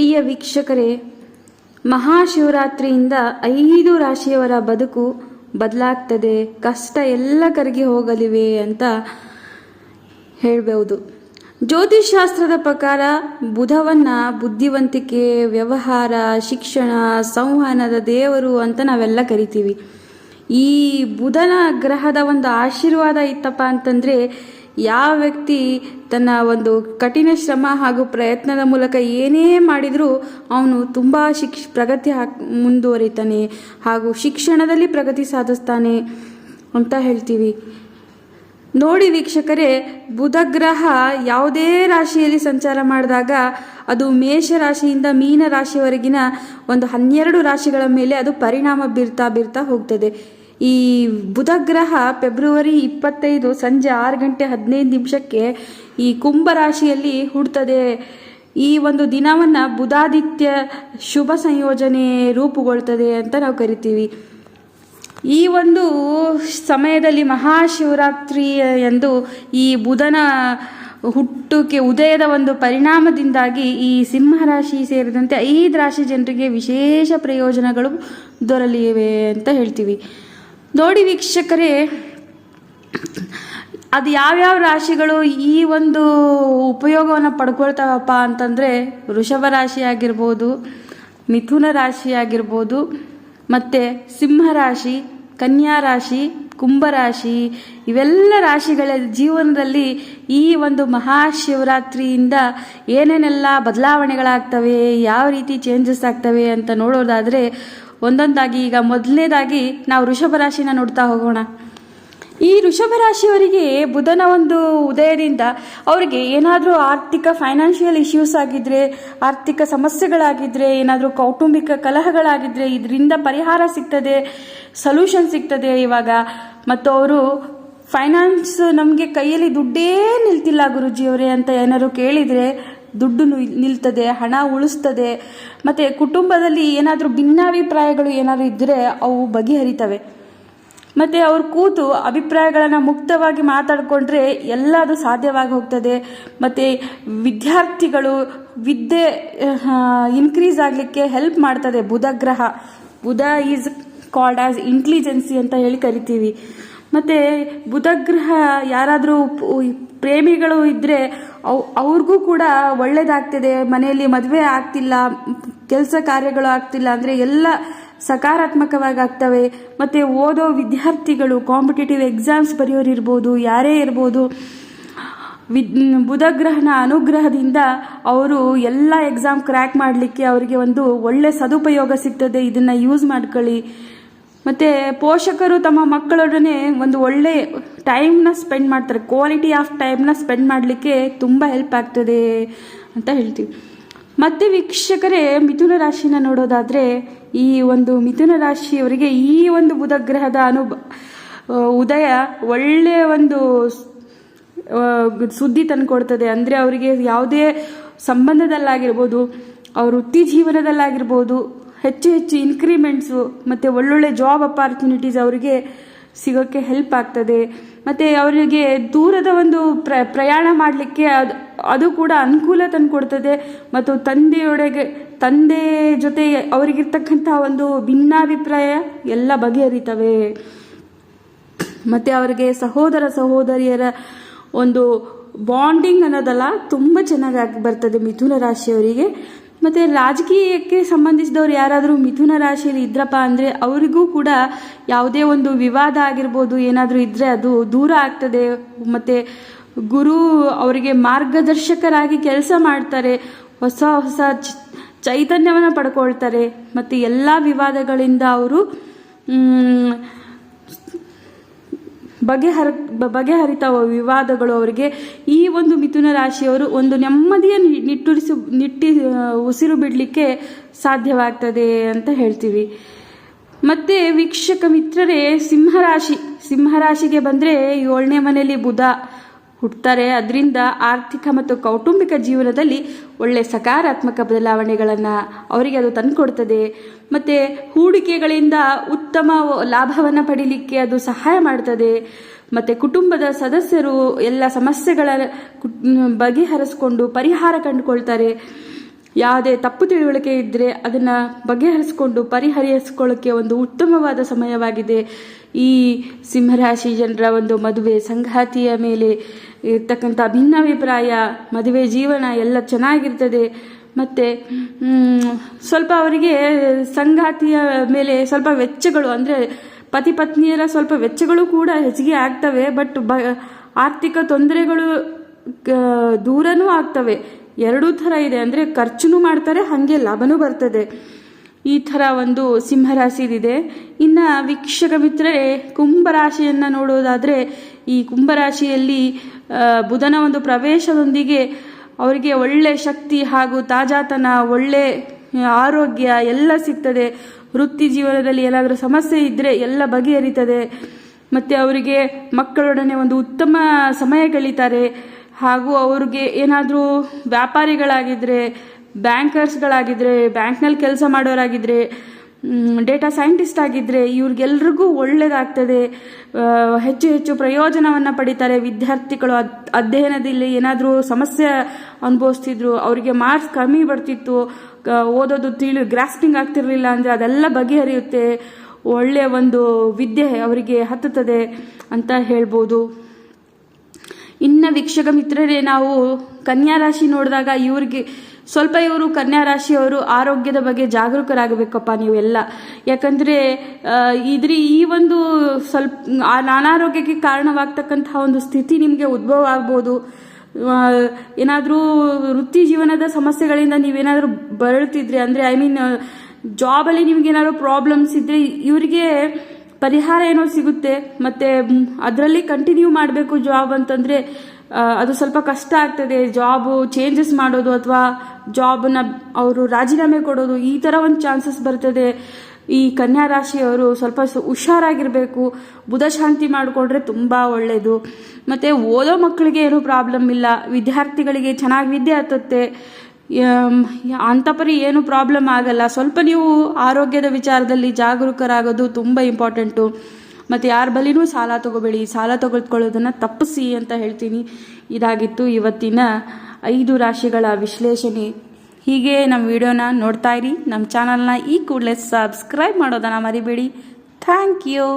ಪ್ರಿಯ ವೀಕ್ಷಕರೇ, ಮಹಾಶಿವರಾತ್ರಿಯಿಂದ ಐದು ರಾಶಿಯವರ ಬದುಕು ಬದಲಾಗ್ತದೆ, ಕಷ್ಟ ಎಲ್ಲ ಕರಗಿ ಹೋಗಲಿವೆ ಅಂತ ಹೇಳಬಹುದು ಜ್ಯೋತಿಷಾಸ್ತ್ರದ ಪ್ರಕಾರ ಬುಧವನ್ನ ಬುದ್ಧಿವಂತಿಕೆ, ವ್ಯವಹಾರ, ಶಿಕ್ಷಣ, ಸಂವಹನದ ದೇವರು ಅಂತ ನಾವೆಲ್ಲ ಕರಿತೀವಿ. ಈ ಬುಧನ ಗ್ರಹದ ಒಂದು ಆಶೀರ್ವಾದ ಇತ್ತಪ್ಪ ಅಂತಂದ್ರೆ ಯಾವ ವ್ಯಕ್ತಿ ತನ್ನ ಒಂದು ಕಠಿಣ ಶ್ರಮ ಹಾಗೂ ಪ್ರಯತ್ನದ ಮೂಲಕ ಏನೇ ಮಾಡಿದರೂ ಅವನು ತುಂಬ ಶಿಕ್ಷ, ಪ್ರಗತಿ ಹಾಕ್, ಮುಂದುವರಿತಾನೆ ಹಾಗೂ ಶಿಕ್ಷಣದಲ್ಲಿ ಪ್ರಗತಿ ಸಾಧಿಸ್ತಾನೆ ಅಂತ ಹೇಳ್ತೀವಿ. ನೋಡಿ ವೀಕ್ಷಕರೇ ಬುಧ ಗ್ರಹ ಯಾವುದೇ ರಾಶಿಯಲ್ಲಿ ಸಂಚಾರ ಮಾಡಿದಾಗ ಅದು ಮೇಷ ರಾಶಿಯಿಂದ ಮೀನ ರಾಶಿವರೆಗಿನ ಒಂದು ಹನ್ನೆರಡು ರಾಶಿಗಳ ಮೇಲೆ ಅದು ಪರಿಣಾಮ ಬೀರ್ತಾ ಬೀರ್ತಾ ಹೋಗ್ತದೆ. ಈ ಬುಧ ಗ್ರಹ ಫೆಬ್ರವರಿ ಇಪ್ಪತ್ತೈದು ಸಂಜೆ ಆರು ಗಂಟೆ ಹದಿನೈದು ನಿಮಿಷಕ್ಕೆ ಈ ಕುಂಭ ರಾಶಿಯಲ್ಲಿ ಹುಡ್ತದೆ. ಈ ಒಂದು ದಿನವನ್ನು ಬುಧಾದಿತ್ಯ ಶುಭ ಸಂಯೋಜನೆ ರೂಪುಗೊಳ್ತದೆ ಅಂತ ನಾವು ಕರಿತೀವಿ. ಈ ಒಂದು ಸಮಯದಲ್ಲಿ ಮಹಾಶಿವರಾತ್ರಿ ಎಂದು ಈ ಬುಧನ ಹುಟ್ಟುಕೆ ಉದಯದ ಒಂದು ಪರಿಣಾಮದಿಂದಾಗಿ ಈ ಸಿಂಹರಾಶಿ ಸೇರಿದಂತೆ ಐದು ರಾಶಿ ಜನರಿಗೆ ವಿಶೇಷ ಪ್ರಯೋಜನಗಳು ದೊರಲಿವೆ ಅಂತ ಹೇಳ್ತೀವಿ. ನೋಡಿ ವೀಕ್ಷಕರೇ, ಅದು ಯಾವ್ಯಾವ ರಾಶಿಗಳು ಈ ಒಂದು ಉಪಯೋಗವನ್ನು ಪಡ್ಕೊಳ್ತಾವಪ್ಪ ಅಂತಂದರೆ ವೃಷಭ ರಾಶಿ ಆಗಿರ್ಬೋದು, ಮಿಥುನ ರಾಶಿ ಆಗಿರ್ಬೋದು, ಮತ್ತು ಸಿಂಹರಾಶಿ ಕನ್ಯಾ ರಾಶಿ ಕುಂಭರಾಶಿ ಇವೆಲ್ಲ ರಾಶಿಗಳ ಜೀವನದಲ್ಲಿ ಈ ಒಂದು ಮಹಾಶಿವರಾತ್ರಿಯಿಂದ ಏನೇನೆಲ್ಲ ಬದಲಾವಣೆಗಳಾಗ್ತವೆ, ಯಾವ ರೀತಿ ಚೇಂಜಸ್ ಆಗ್ತವೆ ಅಂತ ನೋಡೋದಾದರೆ ಒಂದೊಂದಾಗಿ ಈಗ ಮೊದಲನೇದಾಗಿ ನಾವು ಋಷಭ ರಾಶಿನ ನೋಡ್ತಾ ಹೋಗೋಣ. ಈ ಋಷಭ ರಾಶಿಯವರಿಗೆ ಬುಧನ ಒಂದು ಉದಯದಿಂದ ಅವರಿಗೆ ಏನಾದರೂ ಆರ್ಥಿಕ ಫೈನಾನ್ಷಿಯಲ್ ಇಶ್ಯೂಸ್ ಆಗಿದ್ರೆ, ಆರ್ಥಿಕ ಸಮಸ್ಯೆಗಳಾಗಿದ್ರೆ, ಏನಾದರೂ ಕೌಟುಂಬಿಕ ಕಲಹಗಳಾಗಿದ್ರೆ ಇದರಿಂದ ಪರಿಹಾರ ಸಿಗ್ತದೆ ಸೊಲ್ಯೂಷನ್ ಸಿಗ್ತದೆ ಇವಾಗ. ಮತ್ತು ಅವರು ಫೈನಾನ್ಸ್ ನಮಗೆ ಕೈಯಲ್ಲಿ ದುಡ್ಡೇ ನಿಲ್ತಿಲ್ಲ ಗುರುಜಿಯವರೇ ಅಂತ ಏನಾದರೂ ಕೇಳಿದರೆ ದುಡ್ಡು ನಿಲ್ತದೆ, ಹಣ ಉಳಿಸ್ತದೆ, ಮತ್ತು ಕುಟುಂಬದಲ್ಲಿ ಏನಾದರೂ ಭಿನ್ನಾಭಿಪ್ರಾಯಗಳು ಏನಾದರೂ ಇದ್ದರೆ ಅವು ಬಗೆಹರಿತವೆ. ಮತ್ತು ಅವ್ರು ಕೂತು ಅಭಿಪ್ರಾಯಗಳನ್ನು ಮುಕ್ತವಾಗಿ ಮಾತಾಡಿಕೊಂಡ್ರೆ ಎಲ್ಲ ಅದು ಸಾಧ್ಯವಾಗಿ ಹೋಗ್ತದೆ. ಮತ್ತು ವಿದ್ಯಾರ್ಥಿಗಳು ವಿದ್ಯೆ ಇನ್ಕ್ರೀಸ್ ಆಗಲಿಕ್ಕೆ ಹೆಲ್ಪ್ ಮಾಡ್ತದೆ. ಬುಧ ಗ್ರಹ, Budha is called as intelligence ಅಂತ ಹೇಳಿ ಕರಿತೀವಿ. ಮತ್ತು ಬುಧಗ್ರಹ ಯಾರಾದರೂ ಪ್ರೇಮಿಗಳು ಇದ್ದರೆ ಅವ್, ಅವ್ರಿಗೂ ಕೂಡ ಒಳ್ಳೇದಾಗ್ತದೆ. ಮನೆಯಲ್ಲಿ ಮದುವೆ ಆಗ್ತಿಲ್ಲ, ಕೆಲಸ ಕಾರ್ಯಗಳು ಆಗ್ತಿಲ್ಲ ಅಂದರೆ ಎಲ್ಲ ಸಕಾರಾತ್ಮಕವಾಗಿ ಆಗ್ತವೆ. ಮತ್ತು ಓದೋ ವಿದ್ಯಾರ್ಥಿಗಳು ಕಾಂಪಿಟೇಟಿವ್ ಎಕ್ಸಾಮ್ಸ್ ಬರೆಯೋರು ಇರ್ಬೋದು, ಯಾರೇ ಇರ್ಬೋದು, ವಿದ್ ಬುಧಗ್ರಹನ ಅನುಗ್ರಹದಿಂದ ಅವರು ಎಲ್ಲ ಎಕ್ಸಾಮ್ ಕ್ರ್ಯಾಕ್ ಮಾಡಲಿಕ್ಕೆ ಅವರಿಗೆ ಒಂದು ಒಳ್ಳೆ ಸದುಪಯೋಗ ಸಿಗ್ತದೆ. ಇದನ್ನು ಯೂಸ್ ಮಾಡ್ಕೊಳ್ಳಿ. ಮತ್ತು ಪೋಷಕರು ತಮ್ಮ ಮಕ್ಕಳೊಡನೆ ಒಂದು ಒಳ್ಳೆ ಟೈಮ್ನ ಸ್ಪೆಂಡ್ ಮಾಡ್ತಾರೆ. ಕ್ವಾಲಿಟಿ ಆಫ್ ಟೈಮ್ನ ಸ್ಪೆಂಡ್ ಮಾಡಲಿಕ್ಕೆ ತುಂಬ ಹೆಲ್ಪ್ ಆಗ್ತದೆ ಅಂತ ಹೇಳ್ತೀವಿ. ಮತ್ತೆ ವೀಕ್ಷಕರೇ, ಮಿಥುನ ರಾಶಿನ ನೋಡೋದಾದರೆ, ಈ ಒಂದು ಮಿಥುನ ರಾಶಿಯವರಿಗೆ ಈ ಒಂದು ಬುಧ ಗ್ರಹದ ಅನುಭವ ಉದಯ ಒಳ್ಳೆಯ ಒಂದು ಸುದ್ದಿ ತಂದುಕೊಡ್ತದೆ ಅಂದರೆ ಅವರಿಗೆ ಯಾವುದೇ ಸಂಬಂಧದಲ್ಲಾಗಿರ್ಬೋದು, ಅವ್ರ ವೃತ್ತಿ ಜೀವನದಲ್ಲಾಗಿರ್ಬೋದು, ಹೆಚ್ಚು ಹೆಚ್ಚು ಇನ್ಕ್ರಿಮೆಂಟ್ಸು ಮತ್ತು ಒಳ್ಳೊಳ್ಳೆ ಜಾಬ್ ಅಪಾರ್ಚುನಿಟೀಸ್ ಅವರಿಗೆ ಸಿಗೋಕ್ಕೆ ಹೆಲ್ಪ್ ಆಗ್ತದೆ. ಮತ್ತು ಅವರಿಗೆ ದೂರದ ಒಂದು ಪ್ರ, ಪ್ರಯಾಣ ಮಾಡಲಿಕ್ಕೆ ಅದು ಅದು ಕೂಡ ಅನುಕೂಲ ತಂದುಕೊಡ್ತದೆ ಮತ್ತು ತಂದೆಯೊಡೆಗೆ, ತಂದೆ ಜೊತೆ ಅವರಿಗಿರ್ತಕ್ಕಂಥ ಒಂದು ಭಿನ್ನಾಭಿಪ್ರಾಯ ಎಲ್ಲ ಬಗೆಹರಿತವೆ. ಮತ್ತು ಅವರಿಗೆ ಸಹೋದರ ಸಹೋದರಿಯರ ಒಂದು ಬಾಂಡಿಂಗ್ ಅನ್ನೋದಲ್ಲ ತುಂಬ ಚೆನ್ನಾಗಿ ಬರ್ತದೆ ಮಿಥುನ ರಾಶಿಯವರಿಗೆ. ಮತ್ತು ರಾಜಕೀಯಕ್ಕೆ ಸಂಬಂಧಿಸಿದವರು ಯಾರಾದರೂ ಮಿಥುನ ರಾಶಿಯಲ್ಲಿ ಇದ್ರಪ್ಪ ಅಂದರೆ ಅವರಿಗೂ ಕೂಡ ಯಾವುದೇ ಒಂದು ವಿವಾದ ಆಗಿರ್ಬೋದು, ಏನಾದರೂ ಇದ್ದರೆ ಅದು ದೂರ ಆಗ್ತದೆ. ಮತ್ತು ಗುರು ಅವರಿಗೆ ಮಾರ್ಗದರ್ಶಕರಾಗಿ ಕೆಲಸ ಮಾಡ್ತಾರೆ, ಹೊಸ ಹೊಸ ಚೈತನ್ಯವನ್ನು ಪಡ್ಕೊಳ್ತಾರೆ. ಮತ್ತು ಎಲ್ಲ ವಿವಾದಗಳಿಂದ ಅವರು ಬಗೆಹರ ಬ- ಬಗೆಹರಿತಾವ ವಿವಾದಗಳು ಅವರಿಗೆ ಈ ಒಂದು ಮಿಥುನ ರಾಶಿಯವರು ಒಂದು ನೆಮ್ಮದಿಯ ನಿಟ್ಟುರಿಸು, ನಿಟ್ಟಿ ಉಸಿರು ಬಿಡಲಿಕ್ಕೆ ಸಾಧ್ಯವಾಗ್ತದೆ ಅಂತ ಹೇಳ್ತೀವಿ. ಮತ್ತೆ ವೀಕ್ಷಕ ಮಿತ್ರರೇ, ಸಿಂಹರಾಶಿ, ಸಿಂಹರಾಶಿಗೆ ಬಂದರೆ ಏಳನೇ ಮನೆಯಲ್ಲಿ ಬುಧ. ಹುಟ್ಟುತ್ತಾರೆ. ಅದರಿಂದ ಆರ್ಥಿಕ ಮತ್ತು ಕೌಟುಂಬಿಕ ಜೀವನದಲ್ಲಿ ಒಳ್ಳೆ ಸಕಾರಾತ್ಮಕ ಬದಲಾವಣೆಗಳನ್ನು ಅವರಿಗೆ ಅದು ತಂದುಕೊಡ್ತದೆ. ಮತ್ತು ಹೂಡಿಕೆಗಳಿಂದ ಉತ್ತಮ ಲಾಭವನ್ನು ಪಡೀಲಿಕ್ಕೆ ಅದು ಸಹಾಯ ಮಾಡ್ತದೆ. ಮತ್ತು ಕುಟುಂಬದ ಸದಸ್ಯರು ಎಲ್ಲ ಸಮಸ್ಯೆಗಳ ಬಗೆಹರಿಸ್ಕೊಂಡು ಪರಿಹಾರ ಕಂಡುಕೊಳ್ತಾರೆ. ಯಾವುದೇ ತಪ್ಪು ತಿಳುವಳಿಕೆ ಇದ್ದರೆ ಅದನ್ನು ಬಗೆಹರಿಸ್ಕೊಂಡು ಪರಿಹರಿಸ್ಕೊಳ್ಳೋಕ್ಕೆ ಒಂದು ಉತ್ತಮವಾದ ಸಮಯವಾಗಿದೆ. ಈ ಸಿಂಹರಾಶಿ ಜನರ ಒಂದು ಮದುವೆ ಸಂಗಾತಿಯ ಮೇಲೆ ಇರ್ತಕ್ಕಂಥ ಭಿನ್ನಾಭಿಪ್ರಾಯ, ಮದುವೆ ಜೀವನ ಎಲ್ಲ ಚೆನ್ನಾಗಿರ್ತದೆ. ಮತ್ತು ಸ್ವಲ್ಪ ಅವರಿಗೆ ಸಂಗಾತಿಯ ಮೇಲೆ ಸ್ವಲ್ಪ ವೆಚ್ಚಗಳು, ಅಂದರೆ ಪತಿ ಪತ್ನಿಯರ ಸ್ವಲ್ಪ ವೆಚ್ಚಗಳು ಕೂಡ ಹೆಚ್ಚಿಗೆ ಆಗ್ತವೆ, ಬಟ್ ಬ, ಆರ್ಥಿಕ ತೊಂದರೆಗಳು ದೂರನೂ ಆಗ್ತವೆ. ಎರಡೂ ಥರ ಇದೆ. ಅಂದರೆ ಖರ್ಚುನು ಮಾಡ್ತಾರೆ, ಹಾಗೆ ಲಾಭನೂ ಬರ್ತದೆ. ಈ ಥರ ಒಂದು ಸಿಂಹರಾಶಿದಿದೆ. ಇನ್ನು ವೀಕ್ಷಕ ಮಿತ್ರರೇ, ಕುಂಭರಾಶಿಯನ್ನು ನೋಡೋದಾದರೆ, ಈ ಕುಂಭರಾಶಿಯಲ್ಲಿ ಬುಧನ ಒಂದು ಪ್ರವೇಶದೊಂದಿಗೆ ಅವರಿಗೆ ಒಳ್ಳೆ ಶಕ್ತಿ ಹಾಗೂ ತಾಜಾತನ, ಒಳ್ಳೆ ಆರೋಗ್ಯ ಎಲ್ಲ ಸಿಗ್ತದೆ. ವೃತ್ತಿ ಜೀವನದಲ್ಲಿ ಏನಾದರೂ ಸಮಸ್ಯೆ ಇದ್ದರೆ ಎಲ್ಲ ಬಗೆಹರಿತದೆ. ಮತ್ತು ಅವರಿಗೆ ಮಕ್ಕಳೊಡನೆ ಒಂದು ಉತ್ತಮ ಸಮಯ ಕಳೀತಾರೆ. ಹಾಗೂ ಅವ್ರಿಗೆ ಏನಾದರೂ ವ್ಯಾಪಾರಿಗಳಾಗಿದ್ದರೆ ಬ್ಯಾಂಕರ್ಸ್ಗಳಾಗಿದ್ದರೆ ಬ್ಯಾಂಕ್ನಲ್ಲಿ ಕೆಲಸ ಮಾಡೋರಾಗಿದ್ದರೆ ಡೇಟಾ ಸೈಂಟಿಸ್ಟ್ ಆಗಿದ್ದರೆ ಇವ್ರಿಗೆಲ್ರಿಗೂ ಒಳ್ಳೆಯದಾಗ್ತದೆ ಹೆಚ್ಚು ಹೆಚ್ಚು ಪ್ರಯೋಜನವನ್ನು ಪಡಿತಾರೆ ವಿದ್ಯಾರ್ಥಿಗಳು. ಅಧ್ಯಯನದಲ್ಲಿ ಏನಾದರೂ ಸಮಸ್ಯೆ ಅನುಭವಿಸ್ತಿದ್ರು, ಅವರಿಗೆ ಮಾರ್ಕ್ಸ್ ಕಮ್ಮಿ ಬರ್ತಿತ್ತು ಓದೋದು ತಿಳಿ ಗ್ರಾಸ್ಪಿಂಗ್ ಆಗ್ತಿರಲಿಲ್ಲ ಅಂದರೆ ಅದೆಲ್ಲ ಬಗೆಹರಿಯುತ್ತೆ. ಒಳ್ಳೆಯ ಒಂದು ವಿದ್ಯೆ ಅವರಿಗೆ ಹತ್ತುತ್ತದೆ ಅಂತ ಹೇಳ್ಬೋದು. ಇನ್ನು ವೀಕ್ಷಕ ಮಿತ್ರರೇ, ನಾವು ಕನ್ಯಾ ರಾಶಿ ನೋಡಿದಾಗ ಇವ್ರಿಗೆ ಸ್ವಲ್ಪ ಇವರು ಕನ್ಯಾ ರಾಶಿಯವರು ಆರೋಗ್ಯದ ಬಗ್ಗೆ ಜಾಗರೂಕರಾಗಬೇಕಪ್ಪ ನೀವು ಎಲ್ಲ ಯಾಕಂದರೆ ಇದ್ರ ಈ ಒಂದು ಸ್ವಲ್ಪ ಅನಾರೋಗ್ಯಕ್ಕೆ ಕಾರಣವಾಗ್ತಕ್ಕಂತಹ ಒಂದು ಸ್ಥಿತಿ ನಿಮಗೆ ಉದ್ಭವ ಆಗ್ಬೋದು. ಏನಾದರೂ ವೃತ್ತಿ ಜೀವನದ ಸಮಸ್ಯೆಗಳಿಂದ ನೀವೇನಾದರೂ ಬಳಲ್ತಿದ್ರೆ ಅಂದರೆ ಐ ಮೀನ್ ಜಾಬಲ್ಲಿ ನಿಮಗೇನಾದ್ರು ಪ್ರಾಬ್ಲಮ್ಸ್ ಇದ್ದರೆ ಇವರಿಗೆ ಪರಿಹಾರ ಏನೋ ಸಿಗುತ್ತೆ, ಮತ್ತು ಅದರಲ್ಲಿ ಕಂಟಿನ್ಯೂ ಮಾಡಬೇಕು ಜಾಬ್ ಅಂತಂದರೆ ಅದು ಸ್ವಲ್ಪ ಕಷ್ಟ ಆಗ್ತದೆ. ಜಾಬು ಚೇಂಜಸ್ ಮಾಡೋದು ಅಥವಾ ಜಾಬ್ನ ಅವರು ರಾಜೀನಾಮೆ ಕೊಡೋದು ಈ ಥರ ಒಂದು ಚಾನ್ಸಸ್ ಬರ್ತದೆ. ಈ ಕನ್ಯಾ ರಾಶಿಯವರು ಸ್ವಲ್ಪ ಹುಷಾರಾಗಿರ್ಬೇಕು. ಬುಧ ಶಾಂತಿ ಮಾಡಿಕೊಂಡ್ರೆ ತುಂಬ ಒಳ್ಳೆಯದು ಮತ್ತು ಓದೋ ಮಕ್ಕಳಿಗೆ ಏನೂ ಪ್ರಾಬ್ಲಮ್ ಇಲ್ಲ. ವಿದ್ಯಾರ್ಥಿಗಳಿಗೆ ಚೆನ್ನಾಗಿ ವಿದ್ಯೆ ಹತ್ತುತ್ತೆ. ಅಂಥಪರಿ ಏನು ಪ್ರಾಬ್ಲಮ್ ಆಗಲ್ಲ. ಸ್ವಲ್ಪ ನೀವು ಆರೋಗ್ಯದ ವಿಚಾರದಲ್ಲಿ ಜಾಗರೂಕರಾಗೋದು ತುಂಬ ಇಂಪಾರ್ಟೆಂಟು ಮತ್ತು ಯಾರ ಬಳಿನೂ ಸಾಲ ತಗೋಬೇಡಿ. ಸಾಲ ತೆಗೆದುಕೊಳ್ಳೋದನ್ನು ತಪ್ಪಿಸಿ ಅಂತ ಹೇಳ್ತೀನಿ. ಇದಾಗಿತ್ತು ಇವತ್ತಿನ ಐದು ರಾಶಿಗಳ ವಿಶ್ಲೇಷಣೆ. ಹೀಗೆ ನಮ್ಮ ವಿಡಿಯೋನ ನೋಡ್ತಾ ಇರಿ. ನಮ್ಮ ಚಾನಲ್ನ ಈ ಕೂಡಲೇ ಸಬ್ಸ್ಕ್ರೈಬ್ ಮಾಡೋದನ್ನು ಮರಿಬೇಡಿ. Thank you